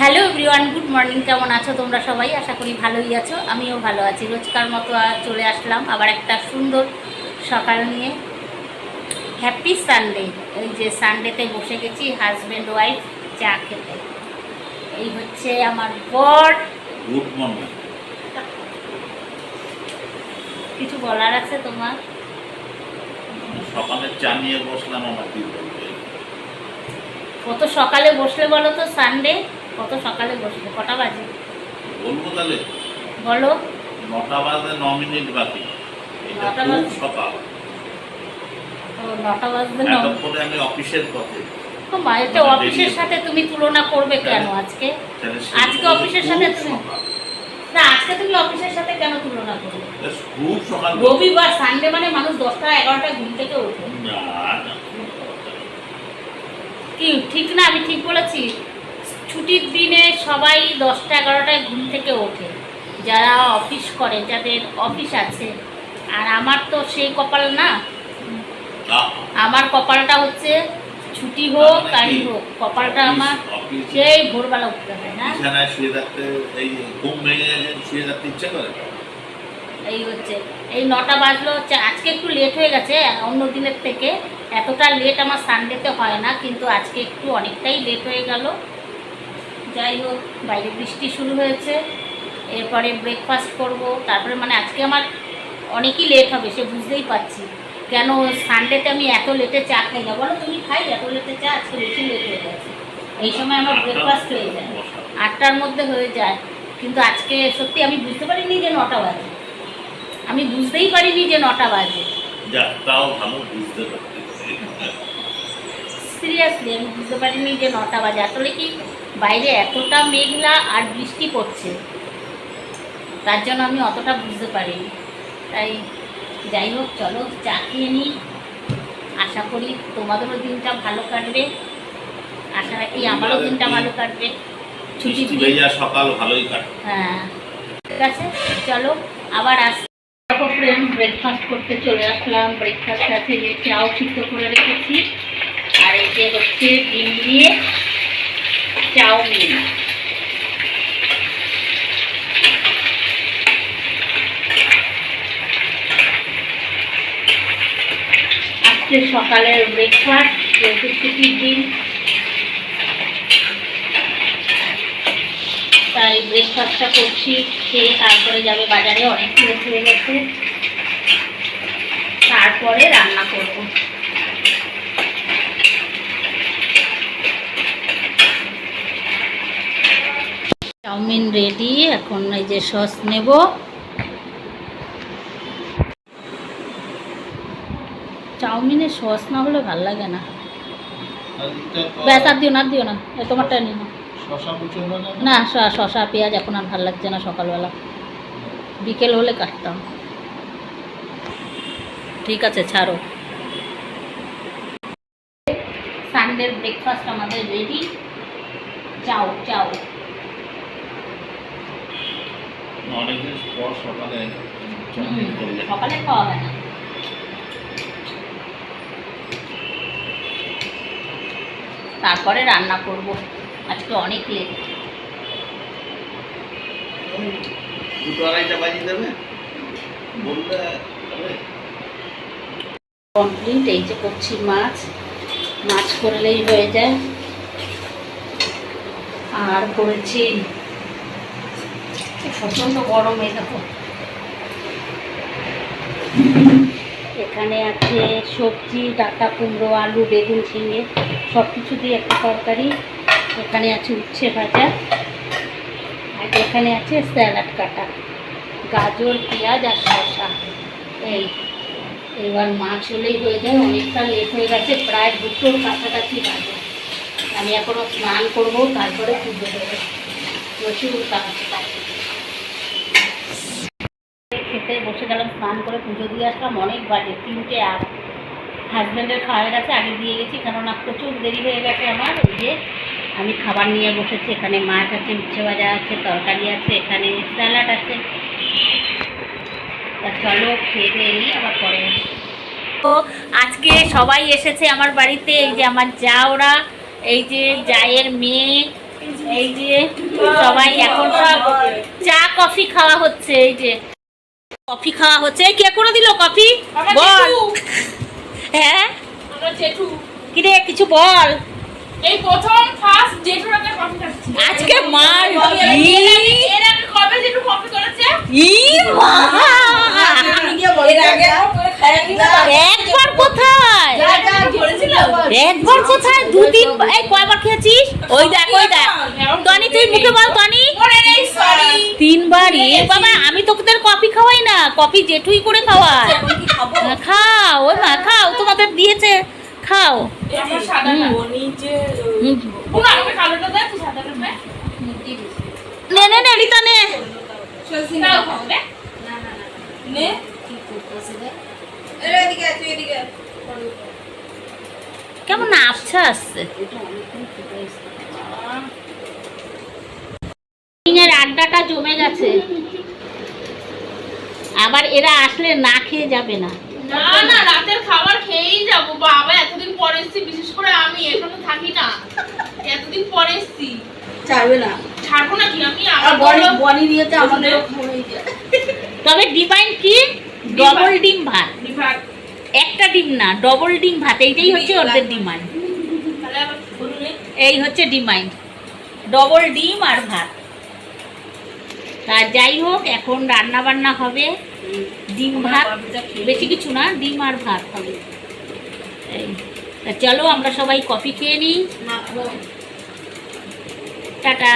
Hello everyone good morning কেমন আছো তোমরা সবাই? আশা করি ভালোই আছো আমিও ভালো আছি। রোজকার মতো চলে আসলাম আবার একটা সুন্দর সকাল নিয়ে। হ্যাপি সানডে এই যে সানডেতে বসে গেছি হাজব্যান্ড ওয়াইফ চা খেতে। এই হচ্ছে আমার বর। গুড মর্নিং কিছু বলার আছে তোমার? সকালে চা নিয়ে বসলাম আমার কত সকালে বসলে বলো তো সানডে কত সকালে বসলে কটা বাজে? বলব তাহলে? বলো। নটা বাজে ন মিনিট বাকি। নটা বাজে? সকাল। নটা বাজতে এতক্ষণে আমি অফিসের পথে। তো অফিসের সাথে তুমি তুলনা করবে কেন হ্যাঁ। আজকে আজকে অফিসের সাথে তুমি- না আজকে তুমি অফিসের সাথে কেন তুলনা করবে? খুব সকাল। রবিবার সানডে মানে মানুষ দশটা এগারোটা ঘুম থেকে ওঠে। কি ঠিক না আমি ঠিক বলেছি? ছুটির দিনে সবাই দশটা এগারোটায় ঘুম থেকে ওঠে। যারা অফিস করে যাদের অফিস আছে। আর আমার তো সেই কপাল না। আমার কপালটা হচ্ছে ছুটি হোক আর হোক কপালটা আমার সেই ভোরবেলা উঠতে হয় না? বিছানায় শুয়ে থাকতে এই ঘুম ভেঙে শুয়ে থাকতে ইচ্ছে করে? এই হচ্ছে এই নটা বাজলো হচ্ছে আজকে একটু লেট হয়ে গেছে অন্য দিনের থেকে। এতটা লেট আমার সানডেতে হয় না কিন্তু আজকে একটু অনেকটাই লেট হয়ে গেল। যাই হোক বাইরে বৃষ্টি শুরু হয়েছে এরপরে ব্রেকফাস্ট করব তারপরে মানে আজকে আমার অনেকই লেট হবে সে বুঝতেই পারছি। কেন সানডেতে আমি এত লেটে চা খাই না? বলো তুমি খাই এত লেটে চা আজকে বেশি লেট হয়ে গেছে। এই সময় আমার ব্রেকফাস্ট হয়ে যায়। আটটার মধ্যে হয়ে যায়। কিন্তু আজকে সত্যি আমি বুঝতে পারিনি যে নটা বাজে। আমি বুঝতেই পারিনি যে নটা বাজে। তাও ভালো বুঝতে সিরিয়াসলি আমি বুঝতে পারিনি যে নটা বাজে। আসলে কি বাইরে এতটা মেঘলা আর বৃষ্টি পড়ছে তার জন্য আমি অতটা বুঝতে পারিনি। তাই যাই হোক চলো চা খেয়ে নিই। আশা করি তোমাদেরও দিনটা ভালো কাটবে। আশা রাখি আমারও দিনটা ভালো কাটবে। ছুটি সকাল ভালোই কাটে। হ্যাঁ ঠিক আছে চলো আবার আস দেখো ফ্রেন্ড ব্রেকফাস্ট করতে চলে আসলাম। ব্রেকফাস্ট আছে যে চাও সিদ্ধ করে রেখেছি। আর এই যে হচ্ছে ডিম দিয়ে চাউমিন আজকে সকালের ব্রেকফাস্ট যেহেতু ছুটির দিন। তাই ব্রেকফাস্টটা করছি, খেয়ে তারপরে যাবে বাজারে, অনেক লেট হয়ে গেছে তারপরে রান্না করব। চাউমিন রেডি এখন এই যে সস নেব। চাউমিনে সস না হলে ভালো লাগে না। ব্যাস আর দিও না দিও না এ তোমারটা নিও। না শশা না? না শ- পেঁয়াজ এখন আর ভালো লাগছে না সকালবেলা। বিকেল হলে কাটতাম। ঠিক আছে ছাড়ো। সানডের ব্রেকফাস্ট আমাদের রেডি চাও চাও অনেকদিন পর সকালে খাওয়া হয় না। তারপরে রান্না করব। আজকে অনেক লেট দুটো আড়াইটা বাজিয়ে দেবে। বললে কমপ্লিট এই যে করছি মাছ। মাছ করলেই হয়ে যায়। আর করেছি প্রচণ্ড গরম এই দেখো। এখানে আছে সবজি, ডাটা, কুমড়ো, আলু, বেগুন, ঝিঙে সব কিছু দিয়ে একটা তরকারি। এখানে আছে উচ্ছে ভাজা। আর এখানে আছে স্যালাড কাটা। গাজর, পেঁয়াজ আর শসা। এই, এবার মাছ হলেই হয়ে যায়। অনেকটা লেট হয়ে গেছে। প্রায় দুটোর কাছাকাছি বাজে। আমি এখনও স্নান করব, তারপরে পুজো দেবো। প্রচুর কাজ খেতে বসে গেলাম, স্নান করে পুজো দিয়ে আসলাম, অনেক বাজে, তিনটে আট হাজব্যান্ডের খাওয়া হয়ে গেছে, আগে দিয়ে গেছি, কেননা প্রচুর দেরি হয়ে গেছে আমার, এই যে আমি খাবার নিয়ে বসেছি, এখানে মাছ আছে উচ্ছে ভাজা আছে, তরকারি আছে, এখানে স্যালাড আছে। তা চলো খেয়ে নিই আবার পরে তো আজকে সবাই এসেছে আমার বাড়িতে, এই যে আমার যা ওরা, এই যে জায়ের মেয়ে, এই যে সবাই এখন সব চা, কফি খাওয়া হচ্ছে, এই যে। কফি খাওয়া হচ্ছে। কে করে দিল কফি? বল। হ্যাঁ? আমরা জেঠু। কিরে কিছু বল। এই প্রথম ফার্স্ট জেঠুর হাতে কফি খাচ্ছি। আজকে মার এর আগে কবে জেঠু কফি করেছে? ই মা! একবার কোথায়? একবার কোথায়? দুদিন এই কয়বার খেয়েছিস? ওই দেখ ওই দেখ। তুই মুখে বল তিনবার এ বাবা আমি তোদের কফি খাওয়াই না। কফি জেঠুই করে খাওয়াই খাও ওই মা খাও তোমাদের দিয়েছে। খাও। না নে নে রিতা নে। কেমন আবছা আসছে এর আড্ডাটা জমে গেছে। আবার এরা আসলে না খেয়ে যাবে না। না না রাতের খাবার খেয়েই যাব। বাবা এতদিন পরে এসছি বিশেষ করে আমি এখনও থাকি না। এতদিন পরে এসছি। চাইবে না। ছাড়বো না কি আমি বনি বড়- আমাদের তবে ডিমাইন কি? ডবল ডিম ভাত। একটা ডিম না ডবল ডিম ভাত। এইটাই হচ্ছে ওদের ডিমান্ড। নে। এই হচ্ছে ডিমাইন্ড। ডবল ডিম আর ভাত। তা যাই হোক এখন রান্না বান্না হবে। ডিম ভাত বেশি কিছু না ডিম আর ভাত হবে। তা চলো আমরা সবাই কফি খেয়ে নিই। টাটা।